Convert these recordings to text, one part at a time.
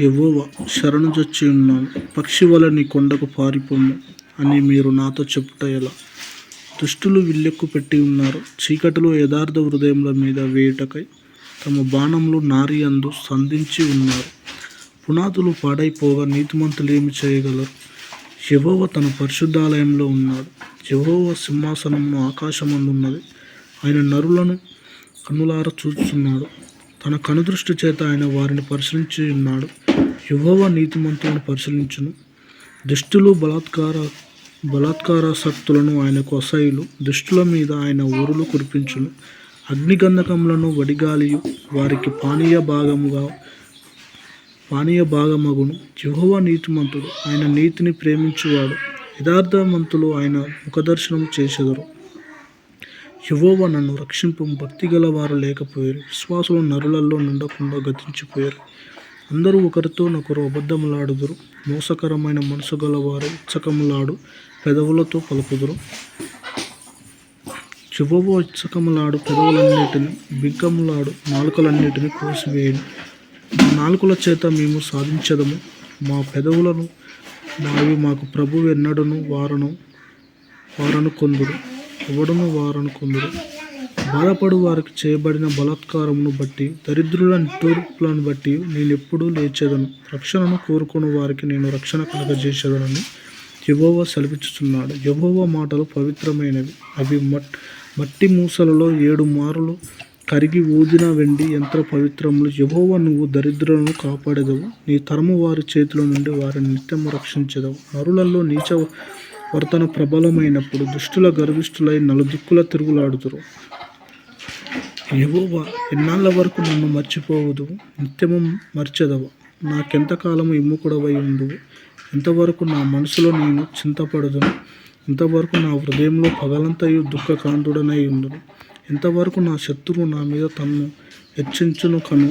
యవవ శరణు చచ్చి ఉన్నాను పక్షి వలె నీ కొండకు పారిపోము అని మీరు నాతో చెప్పుట ఎలా? దుష్టులు విల్లెక్కు పెట్టి ఉన్నారు. చీకటిలో యథార్థ హృదయముల మీద వేయుటకై తమ బాణంలో నారి అందు సంధించి ఉన్నారు. పునాదులు పాడైపోగా నీతిమంతులు ఏమి చేయగలరు? యహోవ తన పరిశుద్ధాలయంలో ఉన్నాడు. యహోవ సింహాసనమును ఆకాశమందున్నది. ఆయన నరులను కన్నులార చూస్తున్నాడు. తన కనుదృష్టి చేత ఆయన వారిని పరిశీలించి ఉన్నాడు. యెహోవా నీతిమంతులను పరిశీలించును. దుష్టులు బలాత్కార బలాత్కారాసక్తులను ఆయనకు అసహ్యులు. దుష్టుల మీద ఆయన ఊరులు కురిపించును. అగ్నిగంధకములను వడిగాలియు. వారికి పానీయ భాగముగా పానీయ భాగమగును. యెహోవా నీతిమంతుడు ఆయన నీతిని ప్రేమించువాడు. యథార్థవంతులు ఆయన ముఖదర్శనం చేసెదరు. యువవ నన్ను రక్షింపు భక్తి గల వారు లేకపోయారు. విశ్వాసులు నరులలో నుండకుండా గతించిపోయారు. అందరూ ఒకరితో ఒకరు అబద్ధములాడుదురు. మోసకరమైన మనసు గలవారు ఇచ్చకములాడు పెదవులతో పలుకుదురు. చివవు ఇచ్చకములాడు పెదవులన్నిటిని బిగ్గములాడు నాలుకలన్నిటిని కోసివేయను. మా నాలుకల చేత మేము సాధించదము. మా పెదవులను నావి మాకు ప్రభు ఎన్నడను వారను వారను కొందురు. ఎవడను వారను కొందురు? బాధపడు వారికి చేయబడిన బలాత్కారమును బట్టి దరిద్రుల నిట్టూర్పులను బట్టి నేను ఎప్పుడూ లేచేదను. రక్షణను కోరుకుని వారికి నేను రక్షణ కలగజేసేదనని యెహోవా సెలవిచ్చుచున్నాడు. యెహోవా మాటలు పవిత్రమైనవి. అవి మట్ మట్టి మూసలలో ఏడు మారులు కరిగి ఊదిన వెండి యంత్ర పవిత్రములు. యెహోవా నువ్వు దరిద్రులను కాపాడేదవు. నీ తరము వారి చేతిలో నుండి వారిని నిత్యము రక్షించదవు. నరులలో నీచ వర్తన ప్రబలమైనప్పుడు దుష్టుల గర్విష్ఠులై నలుదిక్కుల తిరుగులాడుతురు యహోవా ఎన్నాళ్ళ వరకు నన్ను మర్చిపోవదు? నిత్యము మర్చెదవు. నాకెంతకాలము ఇమ్ముకుడవై ఉండువు ఎంతవరకు నా మనసులో నేను చింతపడదును? ఇంతవరకు నా హృదయంలో పగలంతయు దుఃఖకాంతుడనై ఉండును? ఎంతవరకు నా శత్రువు నా మీద తన్ను హెచ్చించును కను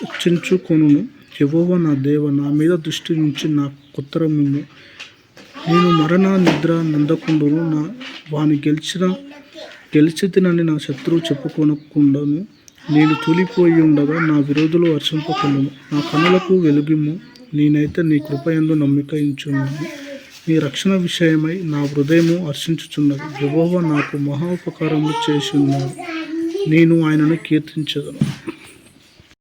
హెచ్చించుకొను ఎవోవ నా దేవ నా మీద దృష్టి నుంచి నా కుత్తరమిమ్ము నేను మరణ నిద్ర నందకుండును. నా వాని గెలిచిన గెలిచితినని నా శత్రువు చెప్పుకొనకుండాను. నేను తూలిపోయి ఉండగా నా విరోధులు వర్షింపకుండును నా కనులకు వెలుగిమ్ము. నేనైతే నీ కృపయందు నమ్మిక ఇంచున్నాను. నీ రక్షణ విషయమై నా హృదయము హర్షించుచున్నది. యెహోవా నాకు మహా ఉపకారము చేసి ఉన్నాడు నేను ఆయనను కీర్తించదను.